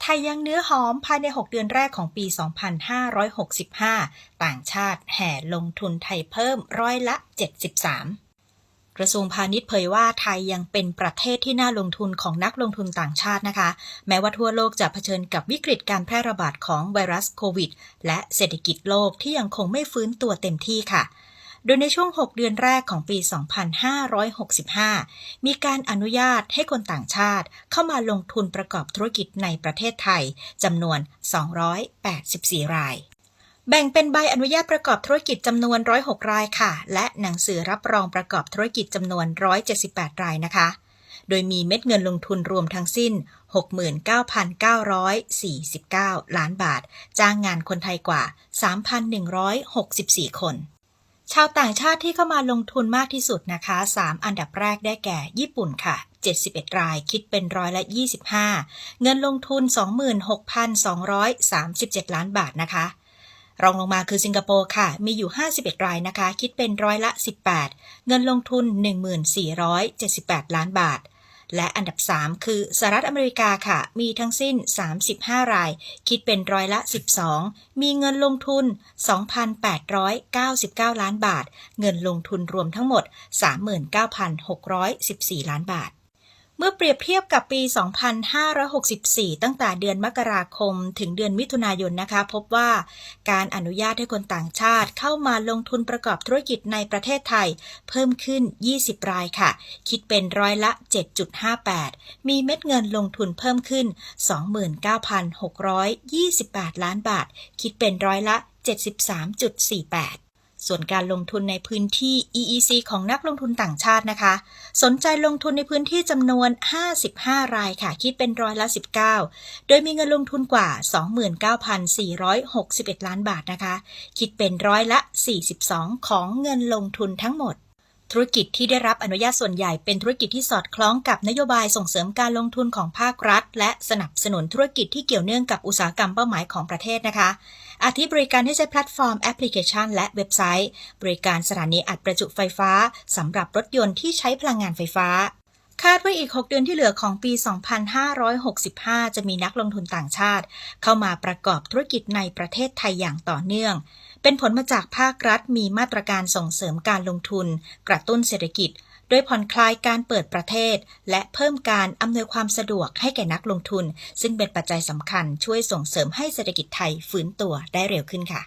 ไทยยังเนื้อหอมภายใน 6 เดือนแรกของปี 2565 ต่างชาติแห่ลงทุนไทยเพิ่มร้อยละ 73 กระทรวงพาณิชย์เผยว่าไทยยังเป็นประเทศที่น่าลงทุนของนักลงทุนต่างชาตินะคะ แม้ว่าทั่วโลกจะเผชิญกับวิกฤตการแพร่ระบาดของไวรัสโควิด และเศรษฐกิจโลกที่ยังคงไม่ฟื้นตัวเต็มที่ค่ะ โดยในช่วง 6 เดือนแรกของปี 2565 มีการอนุญาตให้คนต่างชาติเข้ามาลงทุนประกอบธุรกิจในประเทศไทยจำนวน 284 รายแบ่งเป็นใบอนุญาตประกอบธุรกิจจำนวน 106 รายค่ะ และหนังสือรับรองประกอบธุรกิจจำนวน 178 รายนะคะ โดยมีเม็ดเงินลงทุนรวมทั้งสิ้น 69,949 ล้านบาท จ้างงานคนไทยกว่า 3,164 คน ชาวต่างชาติที่เข้ามาลงทุนมากที่สุดนะคะ 3 อันดับแรกได้แก่ ญี่ปุ่นค่ะ 71 รายคิดเป็นร้อยละ 25 เงินลงทุน 26,237 ล้านบาทนะคะ รองลงมาคือสิงคโปร์ค่ะ มีอยู่ 51 รายนะคะ คิดเป็นร้อยละ 18 เงินลงทุน 1478 ล้านบาท และอันดับ 3 คือสหรัฐอเมริกาค่ะ มีทั้งสิ้น 35 ราย คิดเป็นร้อยละ 12 มีเงินลงทุน 2,899 ล้านบาท เงินลงทุนรวมทั้งหมด 39,614 ล้านบาท เมื่อเปรียบเทียบกับปี 2564 ตั้งแต่เดือนมกราคม ถึงเดือนมิถุนายนนะคะ พบว่าการอนุญาตให้คนต่างชาติเข้ามาลงทุนประกอบธุรกิจในประเทศไทย เพิ่มขึ้น 20 รายค่ะ คิดเป็นร้อยละ 7.58 มีเม็ดเงินลงทุนเพิ่มขึ้น 29,628 ล้านบาท คิดเป็นร้อยละ 73.48 ส่วนการลงทุนในพื้นที่ EEC ของนักลงทุนต่างชาตินะคะ สนใจลงทุนในพื้นที่จำนวน 55 รายค่ะ คิดเป็นร้อยละ 19 โดยมีเงินลงทุนกว่า 29,461 ล้านบาทนะคะ คิดเป็นร้อยละ 42 ของเงินลงทุนทั้งหมด ธุรกิจที่ได้รับอนุญาตส่วนใหญ่เป็นธุรกิจที่สอดคล้องกับนโยบายส่งเสริมการลงทุนของภาครัฐ และสนับสนุนธุรกิจที่เกี่ยวเนื่องกับอุตสาหกรรมเป้าหมายของประเทศนะคะ อาทิบริการให้ใช้แพลตฟอร์มแอปพลิเคชัน และเว็บไซต์ บริการสถานีอัดประจุไฟฟ้าสำหรับรถยนต์ที่ใช้พลังงานไฟฟ้าคาดว่าอีก 6 เดือนที่เหลือของปี 2565 จะมีนักลงทุนต่างชาติ เข้ามาประกอบธุรกิจในประเทศไทยอย่างต่อเนื่อง เป็นผลมาจากภาครัฐมีมาตรการส่งเสริมการลงทุน กระตุ้นเศรษฐกิจ โดยผ่อนคลายการเปิดประเทศ และเพิ่มการอำนวยความสะดวกให้แก่นักลงทุน ซึ่งเป็นปัจจัยสำคัญช่วยส่งเสริมให้เศรษฐกิจไทยฟื้นตัวได้เร็วขึ้นค่ะ